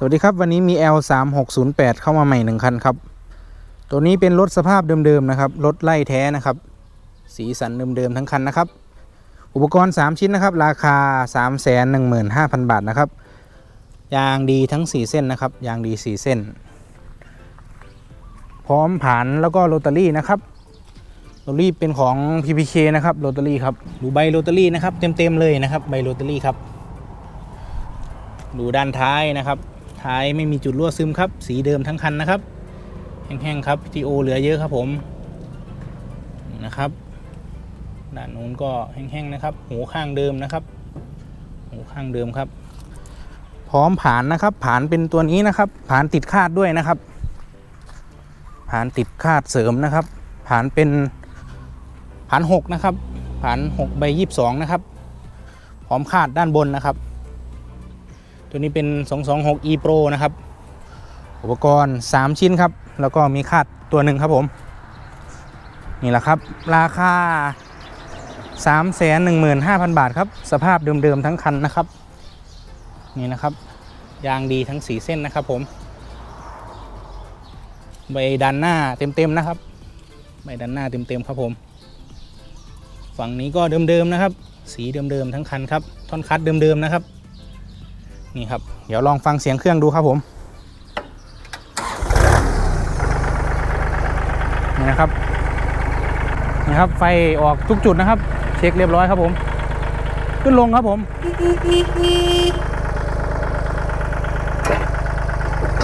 สวัสดีครับ วันนี้มี L 3 6 0 8 เข้ามาใหม่หนึ่งคันครับ ตัวนี้เป็นรถสภาพเดิมๆนะครับ รถไล่แท้นะครับ สีสันเดิมๆทั้งคันนะครับ อุปกรณ์ 3 ชิ้นนะครับ ราคา 3 1 5 0 0 0 บาทนะครับ ยางดีทั้ง 4 เส้นนะครับ ยางดี 4 เส้น พร้อมผานแล้วก็โรตารี่นะครับโรตารี่เป็นของ PPK นะครับ โรตารี่ครับ ดูใบโรตารี่นะครับ เต็มๆเลยนะครับ ใบโรตารี่ครับ ดูด้านท้ายนะครับ ท้ายไม่มีจุดรั่วซึมครับ สีเดิมทั้งคันนะครับ แห้งๆครับทีโอเหลือเยอะครับผมนะครับด้านนู้นก็แห้งๆนะครับ หูข้างเดิมนะครับ หูข้างเดิมครับ พร้อมผานนะครับ ผานเป็นตัวนี้นะครับ ผานติดคาดด้วยนะครับ ผานติดคาดเสริมนะครับ ผานเป็นผานหกนะครับ ผานหกใบยี่สิบสองนะครับ พร้อมคาดด้านบนนะครับ ตัวนี้เป็น 226 e pro นะครับ อุปกรณ์ 3 ชิ้นครับ แล้วก็มีคาดตัวหนึ่งครับผม นี่แหละครับ ราคา 315,000 บาทครับ สภาพเดิมๆทั้งคันนะครับ นี่นะครับ ยางดีทั้ง 4 เส้นนะครับผมใบดันหน้าเต็มๆนะครับใบดันหน้าเต็มๆครับผม ฝั่งนี้ก็เดิมๆนะครับ สีเดิมๆทั้งคันครับท่อนคัดเดิมๆนะครับ นี่ครับ เดี๋ยวลองฟังเสียงเครื่องดูครับผมนี่นะครับนี่ครับ ไฟออกทุกจุดนะครับ เช็คเรียบร้อยครับผม ขึ้นลงครับผม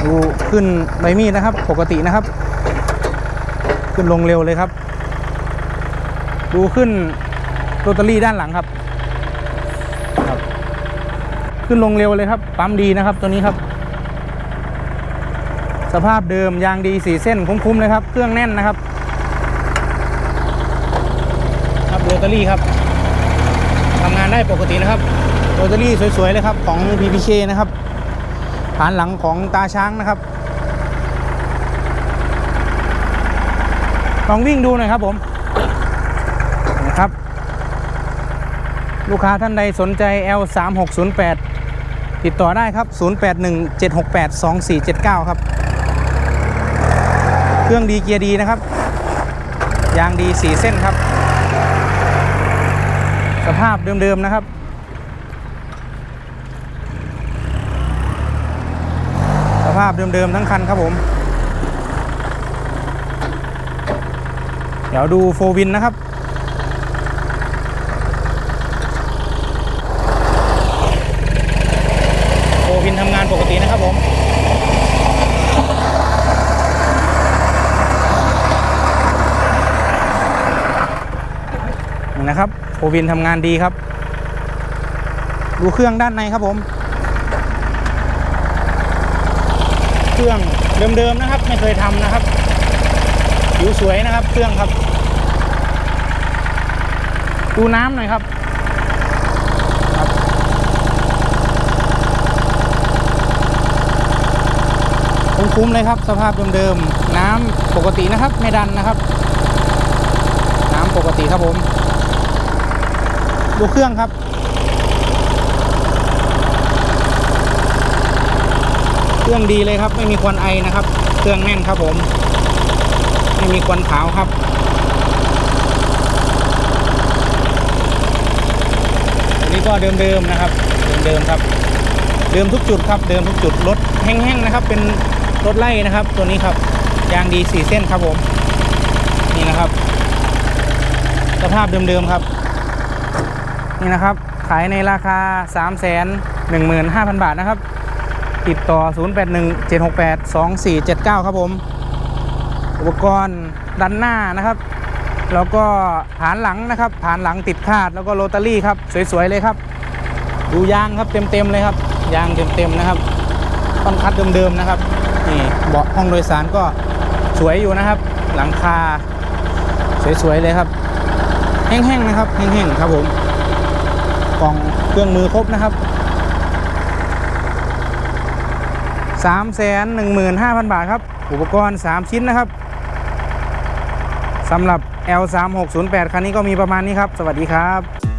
ดูขึ้นใบมีดนะครับ ปกตินะครับ ขึ้นลงเร็วเลยครับ ดูขึ้นโรตารี่ด้านหลังครับ ขึ้นลงเร็วเลยครับ ปั๊มดีนะครับตัวนี้ครับ สภาพเดิมยางดีสี่เส้นคุ้มๆเลยครับ เครื่องแน่นนะครับ ครับโรตารี่ครับทำงานได้ปกตินะครับโรตารี่สวยๆเลยครับของ PPK นะครับฐานหลังของตาช้างนะครับ ลองวิ่งดูหน่อยครับผมนะครับ ลูกค้าท่านใดสนใจ L 3 6 0 8 ติดต่อได้ครับ 081 768 2479 ครับ เครื่องดีเกียร์ดีนะครับ ยางดี 4 เส้นครับ สภาพเดิมๆนะครับ สภาพเดิมๆทั้งคันครับผม เดี๋ยวดูโฟวินนะครับ โฟวินทำงานปกตินะครับผม นะครับโฟวินทำงานดีครับ ดูเครื่องด้านในครับผม เครื่องเดิมๆนะครับ ไม่เคยทำนะครับผิวสวยนะครับ เครื่องครับ ดูน้ำหน่อยครับครับคุ้มๆเลยครับ สภาพเดิมๆน้ำปกตินะครับ ไม่ดันนะครับ น้ำปกติครับผม ดูเครื่องครับ เครื่องดีเลยครับ ไม่มีควันไอนะครับ เครื่องแน่นครับผม ไม่มีควันขาวครับอันนี้ก็เดิมๆนะครับ เดิมๆครับ เดิมทุกจุดครับ เดิมทุกจุดรถแห้งๆนะครับ เป็นรถไล่นะครับ ตัวนี้ครับยางดีสี่เส้นครับผม นี่นะครับ สภาพเดิมๆครับ นี่นะครับ ขายในราคา 3 1 5 0 0 0 บาทนะครับ ติดต่อ 081 768 2479 ครับผม อุปกรณ์ดันหน้านะครับ แล้วก็ฐานหลังนะครับฐานหลังติดคาดแล้วก็โรตารี่ครับ สวยๆ เลยครับ ดูยางครับเต็มๆเลยครับ ยางเต็มๆนะครับต้นคัดเดิมๆนะครับนี่เบาะห้องโดยสารก็สวยอยู่นะครับ หลังคา สวยๆ เลยครับ แห้งๆนะครับแห้งๆครับผม กล่องเครื่องมือครบนะครับ3 1 5 0 0 0 บาทครับ อุปกรณ์ 3 ชิ้นนะครับสำหรับ L 3 6 0 8 คันนี้ก็มีประมาณนี้ครับ สวัสดีครับ